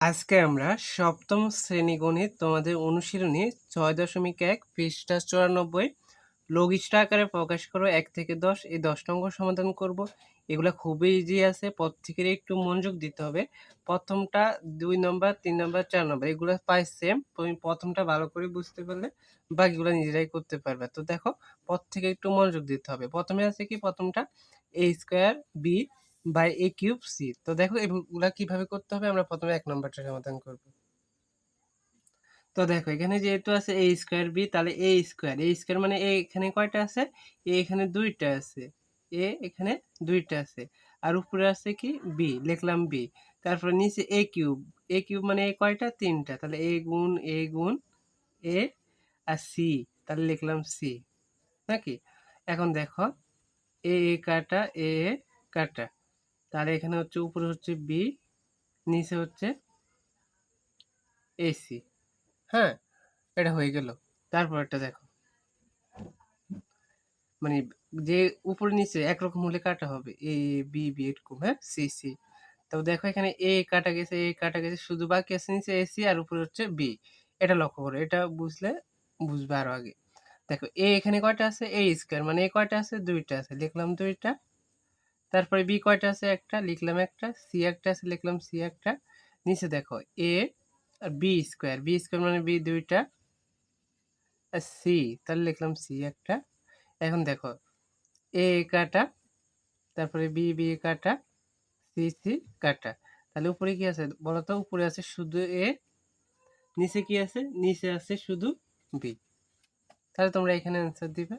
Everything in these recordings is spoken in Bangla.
আজকে আমরা সপ্তম শ্রেণি গণিত তোমাদের অনুশীলনী ছয় দশমিক এক, পৃষ্ঠা চুরানব্বই। লঘিষ্ঠ আকারে প্রকাশ করো, এক থেকে দশ, এই দশ নম্বর সমাধান করব। এগুলো খুবই ইজি আছে, প্রত্যেকের একটু মনোযোগ দিতে হবে। প্রথমটা দুই নম্বর, তিন নম্বর, চার নম্বর, এগুলো প্রায় সেম তুমি প্রথমটা ভালো করে বুঝতে পারলে বাকিগুলো নিজেরাই করতে পারবে। তো দেখো, প্রত্যেকে একটু মনোযোগ দিতে হবে। প্রথমে আছে কি? প্রথমটা A square B by A cube C তো দেখো এগুলা কীভাবে করতে হবে, আমরা প্রথমে এক নম্বরটা সমাধান করব। তো দেখো, এখানে যেহেতু আছে এ স্কোয়ার বি তাহলে এ স্কোয়ার এ স্কোয়ার মানে এ এখানে কয়টা আছে? এ এখানে দুইটা আছে। এ এখানে দুইটা আছে। আর উপরে আছে কি? বি লিখলাম বি তারপরে নিচে এ কিউব এ কিউব মানে এ কয়টা? তিনটা। তাহলে এ গুণ এ গুণ এ আর সি তাহলে লিখলাম সি নাকি? এখন দেখো এ কাটা এ কাটা। তাহলে এখানে হচ্ছে উপরে হচ্ছে বি নিচে হচ্ছে এসি হ্যাঁ এটা হয়ে গেল। তারপর একটা দেখো। মানে যে উপরে নিচে একরকম হলে কাটা হবে এ বি বি এরকম হ্যাঁ সি সি তো দেখো এখানে এ কাটা গেছে এ কাটা গেছে, শুধু বাকি আছে নিচে এসি আর উপরে হচ্ছে বি এটা লক্ষ্য করো, এটা বুঝলে বুঝবে আরও আগে। দেখো এ এখানে কয়টা আছে? এ স্কোয়ার মানে এ কয়টা আছে? দুইটা আছে। লিখলাম দুইটা। তারপরে বি কয়টা আছে? একটা, লিখলাম একটা, সি একটা আছে, লিখলাম সি একটা। নিচে দেখো, এ আর বি স্কোয়ার। বি স্কোয়ার মানে বি দুইটা, আর সি, তাহলে লিখলাম সি একটা। এখন দেখো, এ কাটা, তারপরে বি বি কাটা, সি সি কাটা। তাহলে উপরে কি আছে? বলো তো, উপরে আছে শুধু এ, নিচে কি আছে? নিচে আছে শুধু বি। তাহলে তোমরা এখানে অ্যান্সার দিবে।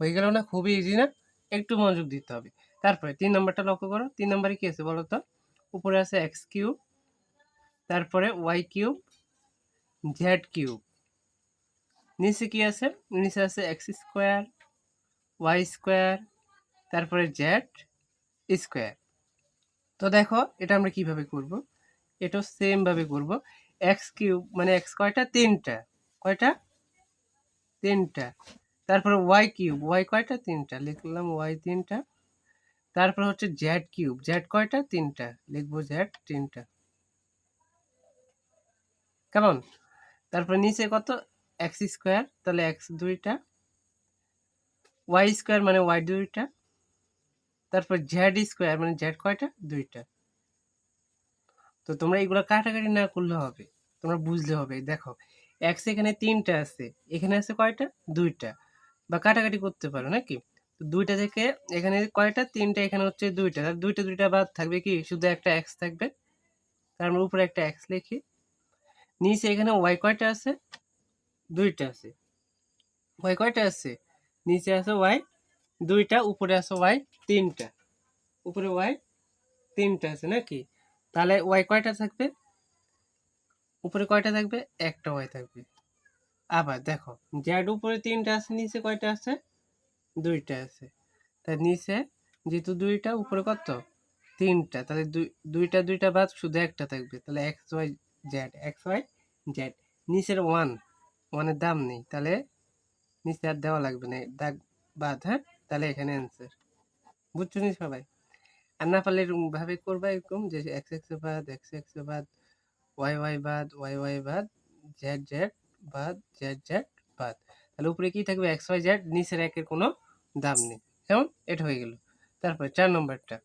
হয়ে গেল না? খুবই ইজি না? একটু মনোযোগ দিতে হবে। তারপরে তিন নম্বরটা লক্ষ্য করো। তিন নম্বরে কী আছে বলো তো? উপরে আছে এক্স কিউব, তারপরে ওয়াই কিউব জেড কিউব। নিচে কি আছে? নিচে আছে এক্স স্কোয়ার ওয়াই স্কোয়ার, তারপরে জেড স্কোয়ার। তো দেখো, এটা আমরা কীভাবে করব? এটাও সেম ভাবে করব। এক্স কিউব মানে এক্স কয়টা? তিনটা। কয়টা? তিনটা। তারপরে ওয়াই কিউব ওয়াই কয়টা? তিনটা। লিখলাম ওয়াই তিনটা। তারপর হচ্ছে জ্যাড কিউব জ্যাড কয়টা? তিনটা। লিখব জ্যাড তিনটা। কেমন? তারপর নিচে কত? এক্স স্কোয়ার তাহলে এক্স দুইটা। ওয়াই স্কোয়ার মানে ওয়াই দুইটা। তারপর জ্যাড স্কোয়ার মানে জ্যাড কয়টা? দুইটা। তো তোমরা এইগুলো কাটাকাটি না করলে হবে। তোমরা বুঝলে হবে। দেখো এক্স এখানে তিনটা আছে। এখানে আছে কয়টা? দুইটা। বা কাটাকাটি করতে পারো, নাকি? তো দুইটা থেকে এখানে কয়টা? তিনটা, এখানে হচ্ছে দুইটা। তাহলে দুইটা দুইটা বাদ থাকবে কি? শুধু একটা এক্স থাকবে। তার আমরা উপরে একটা এক্স লিখি। নিচে এখানে ওয়াই কয়টা আছে? দুইটা আছে। ওয়াই কয়টা আছে? নিচে আছে ওয়াই দুইটা, উপরে আছে ওয়াই তিনটা। উপরে ওয়াই তিনটা আছে, নাকি? তাহলে ওয়াই কয়টা থাকবে? উপরে কয়টা থাকবে? একটা ওয়াই থাকবে। আবার দেখো জেড উপরে তিনটা আছে, নিচে কয়টা আছে? দুইটা আছে। তাই নিচে যেহেতু দুইটা, উপরে কত? তিনটা। তাহলে দুইটা দুইটা বাদ শুধু একটা থাকবে। তাহলে X, Y Z X, Y Z নিচের ওয়ান, ওয়ানের দাম নেই। তাহলে নিচে আর দেওয়া লাগবে না। দাগ, বাদ হ্যাঁ? তাহলে এখানে অ্যান্সার বুঝছ নি সবাই? আর না পারলে এরকম ভাবে করবা এরকম যে এক্স এক্স বাদ, এক্স এক্স বাদ, ওয়াই ওয়াই, বাদ, ওয়াই ওয়াই, বাদ জেড জেড বাদ জেড জেড বাদ। তাহলে উপরে কি থাকবে? এক্স ওয়াই জেড নিচের একের কোনো দাম নেই। কেমন এটা হয়ে গেল। তারপরে চার নম্বরটা।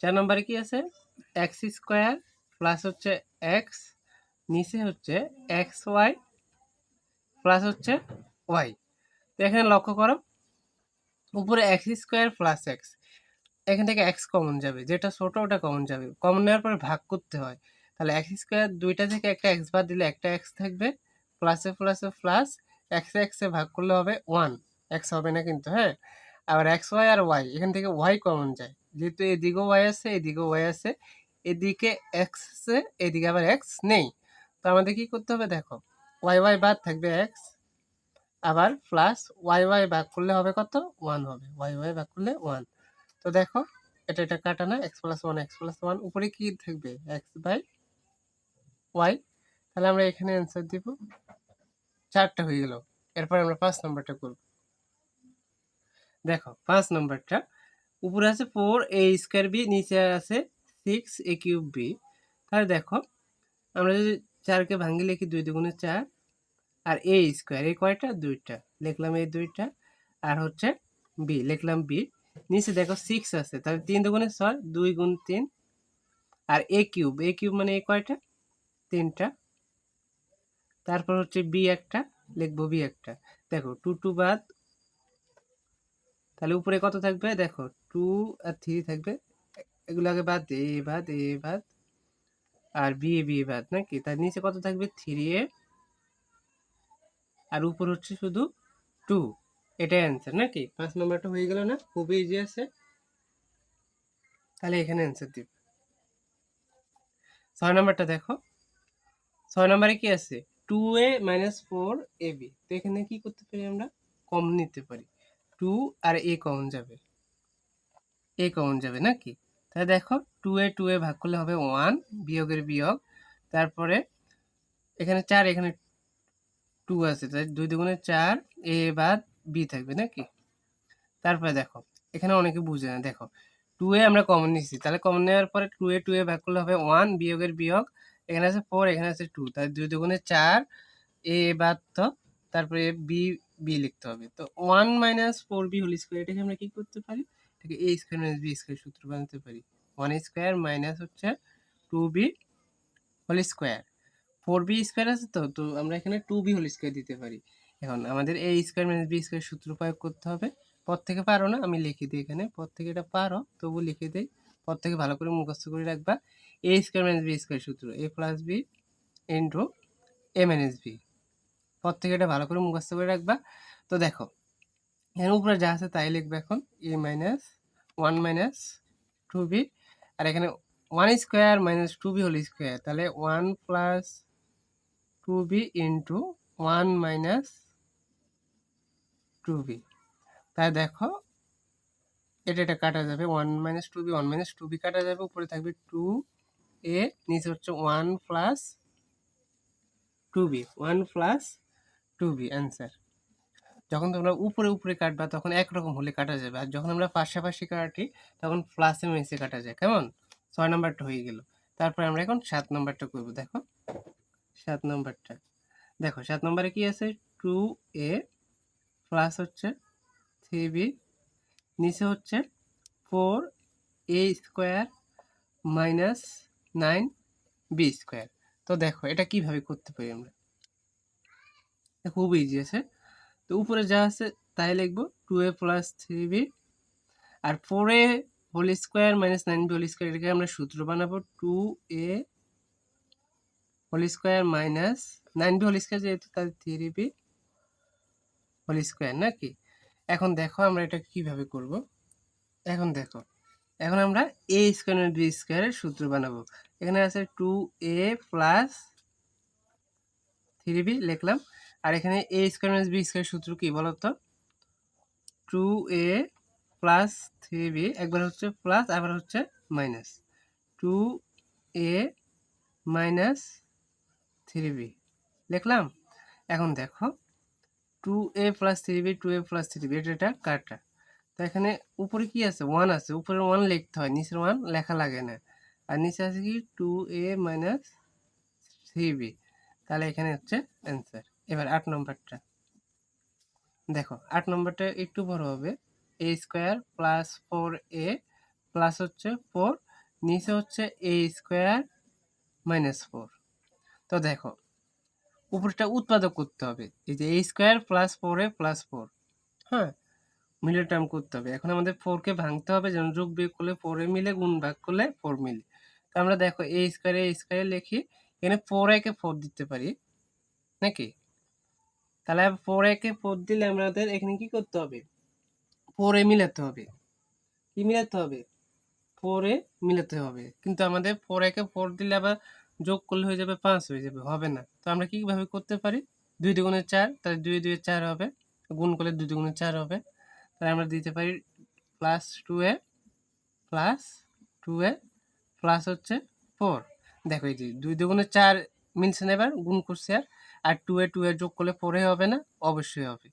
চার নম্বরে কি আছে? এক্স স্কোয়ার প্লাস হচ্ছে এক্স নিচে হচ্ছে এক্স ওয়াই প্লাস হচ্ছে ওয়াই তো এখানে লক্ষ্য করো, উপরে এক্স স্কোয়ার প্লাস এক্স এখান থেকে এক্স কমন যাবে। যেটা ছোট, ওটা কমন যাবে। কমন নেওয়ার পরে ভাগ করতে হয়। তাহলে এক্স স্কোয়ার দুইটা থেকে একটা এক্স বাদ দিলে একটা এক্স থাকবে। প্লাসে প্লাসে প্লাস এক্সে এক্সে ভাগ করলে হবে ওয়ান এক্স হবে না কিন্তু হ্যাঁ? আবার এক্স ওয়াই আর ওয়াই এখান থেকে ওয়াই কমন যায়। যেহেতু এদিকেও ওয়াই আছে, এদিকেও ওয়াই আছে, এদিকে এক্স আছে, এদিকে আবার এক্স নেই। তো আমাদের কি করতে হবে দেখো ওয়াই ওয়াই বাদ থাকবে এক্স আবার প্লাস ওয়াই ওয়াই ভাগ করলে হবে কত? ওয়ান হবে। ওয়াই ওয়াই ভাগ করলে ওয়ান তো দেখো, এটা এটা কাটা না x plus one x plus one উপরে কি থাকবে? এক্স বাই ওয়াই তাহলে আমরা এখানে অ্যান্সার দিব। চারটা হয়ে গেল। এরপর আমরা পাঁচ নম্বরটা করব। দেখো, পাঁচ নম্বরটা। উপরে আছে ফোর এ স্কোয়ার বি নিচে আছে সিক্স এ কিউব বি তাহলে দেখো, আমরা যদি চারকে ভাঙ্গি লিখি দুই দুগুণে চার, আর এ স্কোয়ার এই কয়টা? দুইটা। লিখলাম এই দুইটা, আর হচ্ছে বি লিখলাম বি নিচে দেখো সিক্স আছে, তাহলে তিন দুগুণে ছয়, দুই গুণ তিন, আর এ কিউব এ কিউব মানে এই কয়টা? তিনটা। তারপর হচ্ছে বি একটা, লিখব বি একটা। দেখো টু টু বাদ, তাহলে উপরে কত থাকবে? দেখো টু আর থ্রি থাকবে। এগুলো আগে বাদ এ বাদ এ বাদ, আর বি এ বি এ বাদ, নাকি? তার নিচে কত থাকবে? থ্রি এ আর উপর হচ্ছে শুধু টু এটাই অ্যান্সার নাকি? পাঁচ নম্বরটা হয়ে গেল না? খুবই ইজি আছে। তাহলে এখানে অ্যান্সার দিব। ছয় নম্বরটা দেখো। ছয় নম্বরে কি আছে? Two a minus four a b তো এখানে কি করতে পারি আমরা? কম নিতে পারি। টু আর এ কমন যাবে। এ কমন যাবে নাকি? তাহলে দেখো টু এ টু এ ভাগ করলে হবে ওয়ান বিয়োগের বিয়োগ। তারপরে এখানে চার, এখানে টু আছে। তাই দুই দুগুণে চার এ বাদ বি থাকবে নাকি? তারপরে দেখো, এখানে অনেকে বুঝে না। দেখো টু এ আমরা কমন নিচ্ছি তাহলে কমন নেওয়ার পরে টু এ টু এ ভাগ করলে হবে ওয়ান বিয়োগের বিয়োগ। এখানে আছে ফোর এখানে আছে টু তাহলে দুই দুগুণে চার, এ বাদ তো তারপরে বি বি লিখতে হবে। তো one minus four b whole square এটাকে আমরা কি করতে পারি? এটাকে a square minus b square সূত্র বানাতে পারি। ওয়ান স্কোয়ার মাইনাস হচ্ছে two b whole square four b square আছে তো তো আমরা এখানে টু বি হোল স্কোয়ার দিতে পারি। এখন আমাদের a square minus b square সূত্র প্রয়োগ করতে হবে। পর থেকে পারো না, আমি লিখে দিই এখানে। পর থেকে এটা পারো, তবু লিখে দিই। পর থেকে ভালো করে মুখস্থ করে রাখবা। A square minus b square সূত্র a plus b into a minus b পর থেকে এটা ভালো করে মুখস্থ করে রাখবা। তো দেখো এখানে উপরে যা আছে তাই লিখবে এখন a minus one minus two b আর এখানে one square minus two b whole square তাহলে one plus two b into one minus two b তাই দেখো এটা এটা কাটা যাবে। One minus two b one minus two b কাটা যাবে। উপরে থাকবে টু এ নিচে হচ্ছে one plus two b one plus two b answer যখন তোমরা উপরে উপরে কাটবা, তখন একরকম হলে কাটা যাবে। আর যখন আমরা পাশাপাশি কাটি, তখন প্লাসে মেসে কাটা যায়। কেমন? ছয় নম্বরটা হয়ে গেল। তারপরে আমরা এখন সাত নম্বরটা করব। দেখো, সাত নম্বরটা। দেখো, সাত নম্বরে কি আছে? টু এ প্লাস হচ্ছে থ্রি বি নিচে হচ্ছে four a square minus nine b square. তো দেখো, এটা কীভাবে করতে পারি আমরা? খুব ইজি আছে। তো উপরে যা আছে তাই লিখব two a plus three b R four a whole square minus nine b whole square এটাকে আমরা সূত্র বানাবো two a whole square minus nine b whole square যেহেতু, তাহলে থ্রি বি হোল স্কোয়ার নাকি? এখন দেখো আমরা এটা কীভাবে করব। এখন দেখো, এখন আমরা এ স্কোয়ার বি স্কোয়ারের সূত্র বানাবো। এখানে আছে two a plus three b লিখলাম। আর এখানে a square minus b square সূত্র কি বলতো? Two a plus three b একবার হচ্ছে প্লাস আবার হচ্ছে minus two a minus three b লিখলাম? এখন দেখো two a plus three b two a plus three b এটা এটা কাটা তো এখানে উপরে কি আছে? ওয়ান আছে। উপরে ওয়ান লিখতে হয়। নিচের ওয়ান লেখা লাগে না। আর নিচে আছে কি? Two a minus three b তাহলে এখানে হচ্ছে অ্যান্সার এবার আট নম্বরটা। দেখো, আট নম্বরটা একটু বড় হবে। A square plus four a plus হচ্ছে ফোর নিচে হচ্ছে এ স্কোয়ার মাইনাস ফোর তো দেখো উপরটা উৎপাদক করতে হবে। এই যে a square plus four a plus four হ্যাঁ? মিলে টার্ম করতে হবে। এখন আমাদের ফোরকে ভাঙতে হবে যেমন যোগ বিয়োগ করলে ফোরে মিলে, গুণ ভাগ করলে ফোর মিলে। তো আমরা দেখো এ স্কোয়ারে এ স্কোয়ারে লিখি, এখানে ফোর একে ফোর দিতে পারি, নাকি? তাহলে ফোর একে ফোর দিলে আমাদের এখানে কি করতে হবে? ফোর এ মিলাতে হবে। কি মিলাতে হবে? ফোর এ মিলাতে হবে। কিন্তু আমাদের ফোর একে ফোর দিলে আবার যোগ করলে হয়ে যাবে পাঁচ, হয়ে যাবে, হবে না। তো আমরা কীভাবে করতে পারি? দুই দুগুণে চার, তাহলে দুই দুই চার হবে। গুণ করলে দুই দুগুণে চার হবে। তাহলে আমরা দিতে পারি plus two a plus two a plus হচ্ছে ফোর দেখো এই যে দুই দুগুণে চার মিলছে না এবার, গুণ করছে আর। আর টু এ টু এ যোগ করলে ফোরে হবে না, অবশ্যই হবে।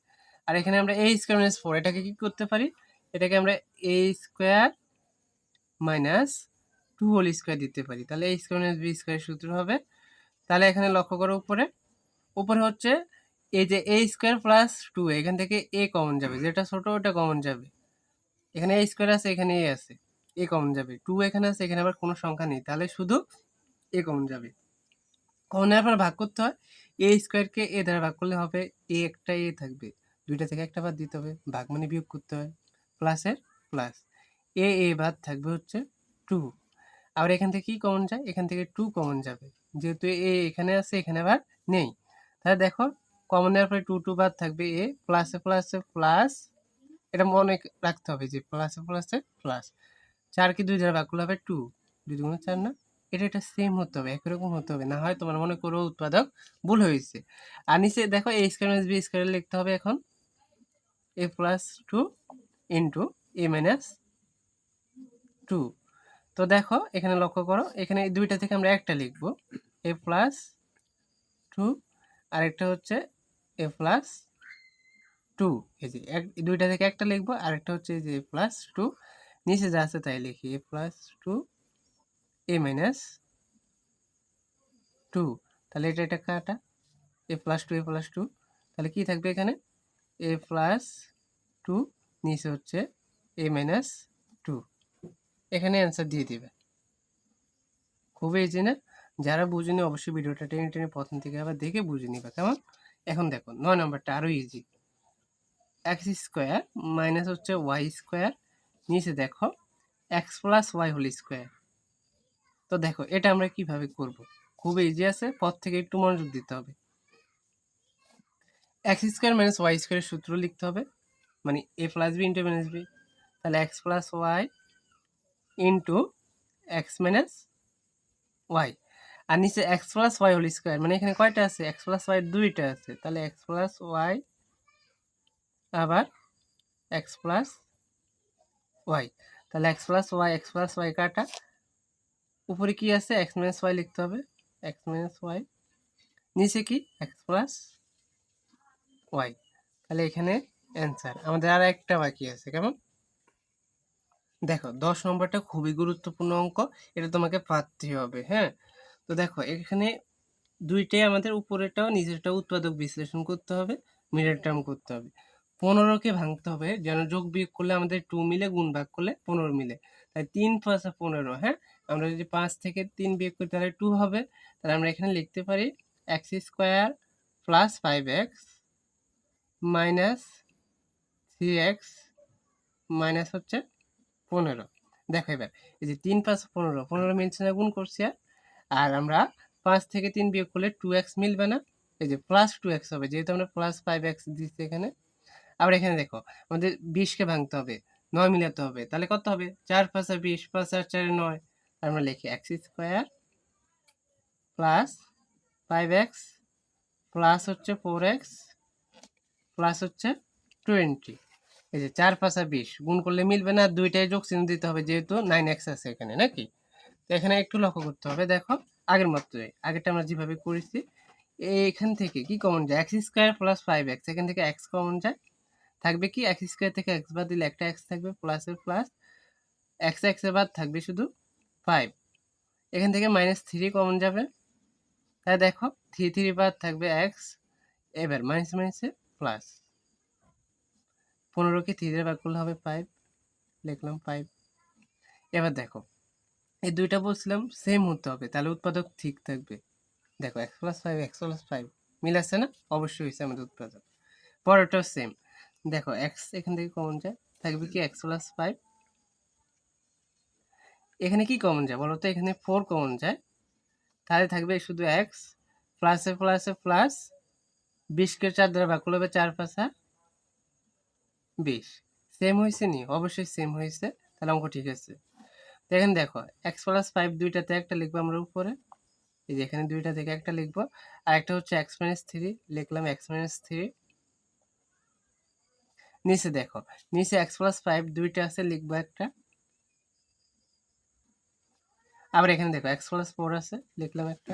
আর এখানে আমরা এ স্কোয়ার মাইনাস ফোর এটাকে কী করতে পারি? এটাকে আমরা a square minus two whole square দিতে পারি। তাহলে a square minus b square সূত্র হবে। তাহলে এখানে লক্ষ্য করো উপরে। উপরে হচ্ছে এই যে এ স্কোয়ার প্লাস টু এখান থেকে এ কমন যাবে। যেটা ছোট, ওটা কমন যাবে। এখানে এ স্কোয়ার আছে, এখানে এ আছে। এ কমন যাবে। টু এখানে আছে, এখানে আবার কোনো সংখ্যা নেই। তাহলে শুধু এ কমন যাবে। কমন নেওয়ার পর ভাগ করতে হয়। এ স্কোয়ারকে এ দ্বারা ভাগ করলে হবে এ একটা এ থাকবে। দুইটা থেকে একটা বাদ দিতে হবে। ভাগ মানে বিয়োগ করতে হয়। প্লাসের প্লাস এ এ বাদ থাকবে হচ্ছে টু আবার এখান থেকে কি কমন যায়? এখান থেকে টু কমন যাবে। যেহেতু এ এখানে আছে, এখানে আবার নেই। তাহলে দেখো কমন নেওয়ার পরে টু টু বাদ থাকবে এ প্লাসে প্লাসে প্লাস এটা মনে রাখতে হবে যে প্লাসে প্লাসে প্লাস চার কি দুই দ্বারা ভাগ করলে হবে টু দুই দুগুণ চার না? এটা এটা সেম হতে হবে, একই রকম হতে হবে। না হয় তোমার মনে করো উৎপাদক ভুল হয়েছে। আর নিচে দেখো a square minus b square লিখতে হবে এখন a plus two into a minus two তো দেখো, এখানে লক্ষ্য করো, এখানে দুইটা থেকে আমরা একটা লিখব। এ প্লাস টু আরেকটা হচ্ছে এ প্লাস টু এই যে এক, দুইটা থেকে একটা লিখব, আরেকটা হচ্ছে এই যে এ প্লাস টু নিচে যা আছে তাই লিখি a plus two a minus two তাহলে এটা এটা কাটা? A plus two a plus two তাহলে কি থাকবে এখানে? এ প্লাস টু নিচে হচ্ছে এ মাইনাস টু এখানে অ্যান্সার দিয়ে দিবে। খুবই ইজি না? যারা বুঝেনি অবশ্যই ভিডিওটা টেনে টেনে প্রথম থেকে আবার দেখে বুঝে নিবা, কেমন? এখন দেখো নয় নম্বরটা আরও ইজি এক্স স্কোয়ার মাইনাস হচ্ছে ওয়াই স্কোয়ার নিচে দেখো x plus y whole square তো দেখো, এটা আমরা কীভাবে করব? খুব ইজি আছে, পথ থেকে একটু মনোযোগ দিতে হবে। এক্স স্কোয়ার মাইনাস ওয়াই স্কোয়ারের সূত্র লিখতে হবে মানে a plus b into minus b তাহলে x plus y into x minus y আর নিচে x plus y whole square মানে এখানে কয়টা আছে? এক্স প্লাস ওয়াই দুইটা আছে। তাহলে এক্স প্লাস ওয়াই আবার এক্স প্লাস ওয়াই তাহলে x plus y x plus y কাটা। উপরে কি আছে? এক্স মাইনাস ওয়াই লিখতে হবে। এক্স মাইনাস ওয়াই নিচে কি? এক্স প্লাস ওয়াই তাহলে এখানে অ্যান্সার আমাদের আর একটা বাকি আছে, কেমন? দেখো দশ নম্বরটা খুবই গুরুত্বপূর্ণ অঙ্ক, এটা তোমাকে পারতেই হবে হ্যাঁ? তো দেখো, এখানে দুইটাই আমাদের উপরেরটাও নিচেরটাও উৎপাদক বিশ্লেষণ করতে হবে, মিডল টার্ম করতে হবে। পনেরোকে ভাঙতে হবে, যেন যোগ বিয়োগ করলে আমাদের টু মিলে গুণ ভাগ করলে পনেরো মিলে। তাই তিন পাঁচা পনেরো হ্যাঁ? আমরা যদি পাঁচ থেকে তিন বিয়োগ করি, তাহলে টু হবে। তাহলে আমরা এখানে লিখতে পারি x square plus five x minus three x minus হচ্ছে পনেরো। দেখো এবার, এই যে তিন পাঁচ পনেরো পনেরো মিলছে না গুণ করছি আর আর আমরা পাঁচ থেকে তিন বিয়োগ করলে টু এক্স মিলবে না। এই যে প্লাস টু এক্স হবে, যেহেতু আমরা প্লাস ফাইভ এক্স দিচ্ছি এখানে। আবার এখানে দেখো, আমাদের বিশকে ভাঙতে হবে, নয় মিলাতে হবে, তাহলে কত হবে? চার পাঁচ আর বিশ, পাঁচ আর চারে নয়। আমরা লিখি x square plus five x plus হচ্ছে ফোর এক্স প্লাস হচ্ছে টোয়েন্টি এই যে চার পাঁচা বিশ গুণ করলে মিলবে না, দুইটাই যোগ চিহ্ন দিতে হবে যেহেতু নাইন এক্স আছে এখানে, নাকি? তো এখানে একটু লক্ষ্য করতে হবে, দেখো আগের মতোই আগেরটা আমরা যেভাবে করেছি এখান থেকে কি কমন যায়? X square plus five x এখান থেকে এক্স কমন যায়। থাকবে কি? এক্স স্কোয়ার থেকে এক্স বাদ দিলে একটা এক্স থাকবে প্লাসের প্লাস এক্স এক্সের বাদ থাকবে শুধু ফাইভ এখান থেকে মাইনাস থ্রি কমন যাবে। তাই দেখো থ্রি থ্রি বাদ থাকবে এক্স এবার মাইনাস মাইনাসে প্লাস পনেরোকে থ্রি দিয়ে ভাগ করলে হবে ফাইভ লিখলাম ফাইভ এবার দেখো, এই দুইটা বলছিলাম সেম হতে হবে, তাহলে উৎপাদক ঠিক থাকবে। দেখো x plus five x plus five মিল আছে না? অবশ্যই হয়েছে আমাদের উৎপাদক। পরেরটাও সেম দেখো এক্স এখান থেকে কমন যায়, থাকবে কি এক্স প্লাস ফাইভ এখানে কি কমন যায় বলো তো? এখানে ফোর কমন যায়। তাহলে থাকবে শুধু এক্স প্লাসে প্লাসে প্লাস বিশকে চার দ্বারা ভাগ করলে হবে চার পাঁচা। বিশ। সেম হয়েছে নি? অবশ্যই সেম হয়েছে। তাহলে অঙ্ক ঠিক আছে। দেখেন দেখো এক্স প্লাস ফাইভ দুইটাতে একটা লিখব আমরা উপরে। এই যে এখানে দুইটা থেকে একটা লিখব। আর একটা হচ্ছে এক্স মাইনাস থ্রি লিখলাম এক্স মাইনাস থ্রি নিচে দেখো, নিচে এক্স প্লাস ফাইভ দুইটা আছে, লিখব একটা। আবার এখানে দেখো এক্স প্লাস ফোর আছে, লিখলাম একটা।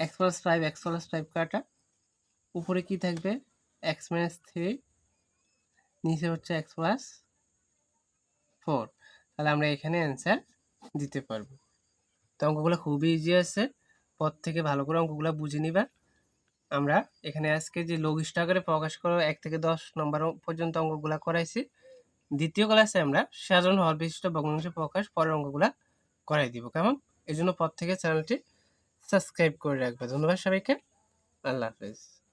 X plus five x plus five কাটা। উপরে কি থাকবে? এক্স মাইনাস থ্রি নিচে হচ্ছে এক্স প্লাস ফোর তাহলে আমরা এখানে অ্যান্সার দিতে পারব। তো অঙ্কগুলো খুবই ইজি আছে। পর থেকে ভালো করে অঙ্কগুলো বুঝে নিবা আমরা এখানে আজকে যে লঘিষ্ঠ আকারে প্রকাশ করো এক থেকে দশ নম্বর পর্যন্ত অঙ্কগুলো করাইছি। দ্বিতীয় ক্লাসে আমরা সাধারণ হল বিশিষ্ট ভগ্নাংশ প্রকাশ, পরের অঙ্কগুলো করাই দিব। কেমন? এই জন্য পর থেকে চ্যানেলটি সাবস্ক্রাইব করে রাখবে। ধন্যবাদ সবাইকে। আল্লাহ হাফেজ।